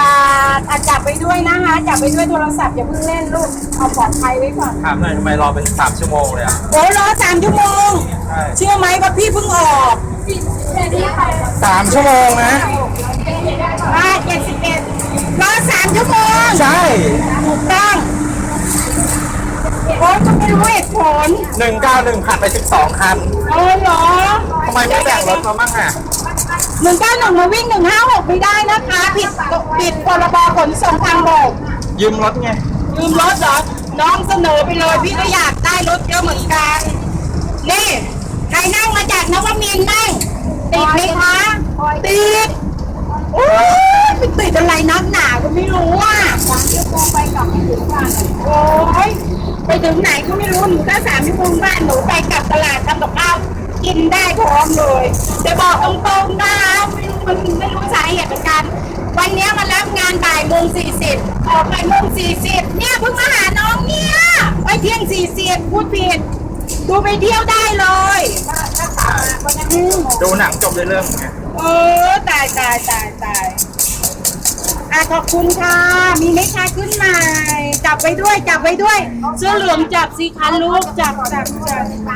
บาทอะจับไปด้วยนะคะจับไปด้วยโทรศัพท์อย่าเพิ่งเล่นลูกเอาปลอดภัยไว้ก่อนถามหน่อยทำไมรอเป็นสามชั่วโมงเลยอะโอ้รอสามชั่วโมง ใช่เชื่อไหมว่าพี่เพิ่งออกสามชั่วโมงนะ อ่าเจ็ดสิบเอ็ดรอสามชั่วโมงใช่ถูกต้องโอ้ยก็ไม่รู้เหตุผลหนึ่งเก้าหนึ่งผ่านไปสิบสองคันโอ้เหรอ ทำไมไม่แบ่งรถมาบ้างอะ หนึ่งเก้าหนึ่งมาวิ่งหนึ่งห้าหกไม่ได้นะคะ ผิด ผิดพรบขนส่งทางบกยืมรถไง ยืมรถเหรอ น้องเสนอไปเลยพี่ก็อยากได้รถเยอะเหมือนกัน นี่ ใครนั่งมาจากนวมินทร์นั่งติดไหมคะติดโอ้ยไปติดอะไรนักหนาก็ไม่รู้อะสามชั่วโมงไปกลับไม่ถึงบ้านโอ้ยไปถึงไหนก็ไม่รู้หนูก็สามชั่วโมงบ้านหนูไปกลับตลาดทำกับข้าวกินได้พร้อมเลยจะบอกตรงๆนะไม่รู้มันไม่รู้ วันเนี้ยมารับงานบ่ายโมงสี่สิบออกไปโมงสี่สิบเนี่ยเพิ่งมาหาน้องเนี่ยไปเที่ยงสี่สิบพูดผิด ดูไปเที่ยวได้เลยอืมดูหนังจบด้วยเรื่องไงเออตายตายตายตายอะขอบคุณค่ะ มีไหมคะขึ้นใหม่จับไว้ด้วย จับไว้ด้วย เสื้อเหลืองจับสิคะลูกจับจับจับ